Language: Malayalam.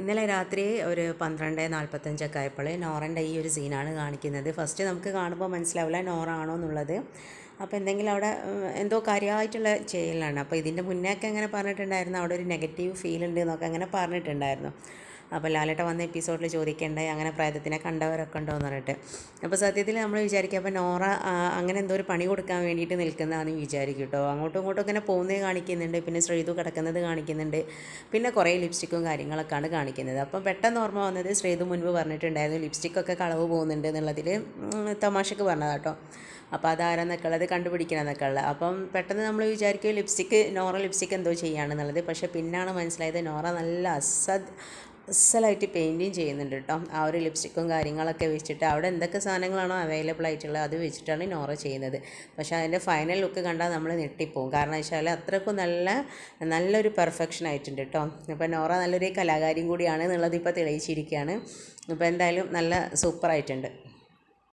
ഇന്നലെ രാത്രി ഒരു പന്ത്രണ്ട് നാൽപ്പത്തഞ്ചൊക്കെ ആയപ്പോൾ നോറന്റെ ഈ ഒരു സീനാണ് കാണിക്കുന്നത്. ഫസ്റ്റ് നമുക്ക് കാണുമ്പോൾ മനസ്സിലാവില്ല നോറാണോ എന്നുള്ളത്. അപ്പോൾ എന്തെങ്കിലും അവിടെ എന്തോ കാര്യമായിട്ടുള്ള ചെയ്യലാണ്. അപ്പോൾ ഇതിന്റെ മുന്നേയൊക്കെ അങ്ങനെ പറഞ്ഞിട്ടുണ്ടായിരുന്നു? അവിടെ ഒരു നെഗറ്റീവ് ഫീൽ ഉണ്ട് എന്നൊക്കെ അങ്ങനെ പറഞ്ഞിട്ടുണ്ടായിരുന്നു. അപ്പോൾ ലാലേട്ട വന്ന എപ്പിസോഡിൽ ചോദിക്കേണ്ടേ അങ്ങനെ പ്രേതത്തിനെ കണ്ടവരൊക്കെ ഉണ്ടോ എന്ന് പറഞ്ഞിട്ട്. അപ്പോൾ സത്യത്തിൽ നമ്മൾ വിചാരിക്കുക അപ്പോൾ നോറ അങ്ങനെ എന്തോ ഒരു പണി കൊടുക്കാൻ വേണ്ടിയിട്ട് നിൽക്കുന്നതാണെന്ന് വിചാരിക്കും കേട്ടോ. അങ്ങോട്ടും ഇങ്ങോട്ടും ഇങ്ങനെ പോകുന്നത് കാണിക്കുന്നുണ്ട് പിന്നെ ശ്രീതു കിടക്കുന്നത് കാണിക്കുന്നുണ്ട് പിന്നെ കുറേ ലിപ്സ്റ്റിക്കും കാര്യങ്ങളൊക്കെയാണ് കാണിക്കുന്നത്. അപ്പം പെട്ടെന്ന് ഓർമ്മ വന്നത് ശ്രീതു മുൻപ് പറഞ്ഞിട്ടുണ്ടായിരുന്നു ലിപ്സ്റ്റിക്കൊക്കെ കളവ് പോകുന്നുണ്ട് എന്നുള്ളതിൽ തമാശക്ക് പറഞ്ഞതാണ് കേട്ടോ. അപ്പോൾ അതാരെന്നൊക്കെ ഉള്ളത് കണ്ടുപിടിക്കണം എന്നൊക്കെ ഉള്ളത്. അപ്പം പെട്ടെന്ന് നമ്മൾ വിചാരിക്കും ലിപ്സ്റ്റിക്ക് നോറ ലിപ്സ്റ്റിക്ക് എന്തോ ചെയ്യുകയാണെന്നുള്ളത് പക്ഷേ പിന്നാണ് മനസ്സിലായത് നോറ നല്ല അസദ് അസലായിട്ട് പെയിന്റിങ് ചെയ്യുന്നുണ്ട് കേട്ടോ. ആ ഒരു ലിപ്സ്റ്റിക്കും കാര്യങ്ങളൊക്കെ വെച്ചിട്ട് അവിടെ എന്തൊക്കെ സാധനങ്ങളാണോ അവൈലബിൾ ആയിട്ടുള്ളത് അത് വെച്ചിട്ടാണ് നോറ ചെയ്യുന്നത്. പക്ഷേ അതിന്റെ ഫൈനൽ ലുക്ക് കണ്ടാൽ നമ്മൾ ഞെട്ടിപ്പോവും. കാരണം വെച്ചാൽ അത്രക്കും നല്ല നല്ലൊരു പെർഫെക്ഷൻ ആയിട്ടുണ്ട് കേട്ടോ. അപ്പോൾ നോറ നല്ലൊരു കലാകാരിയും കൂടിയാണ് എന്നുള്ളത് ഇപ്പോൾ തെളിയിച്ചിരിക്കുകയാണ്. അപ്പോൾ എന്തായാലും നല്ല സൂപ്പറായിട്ടുണ്ട്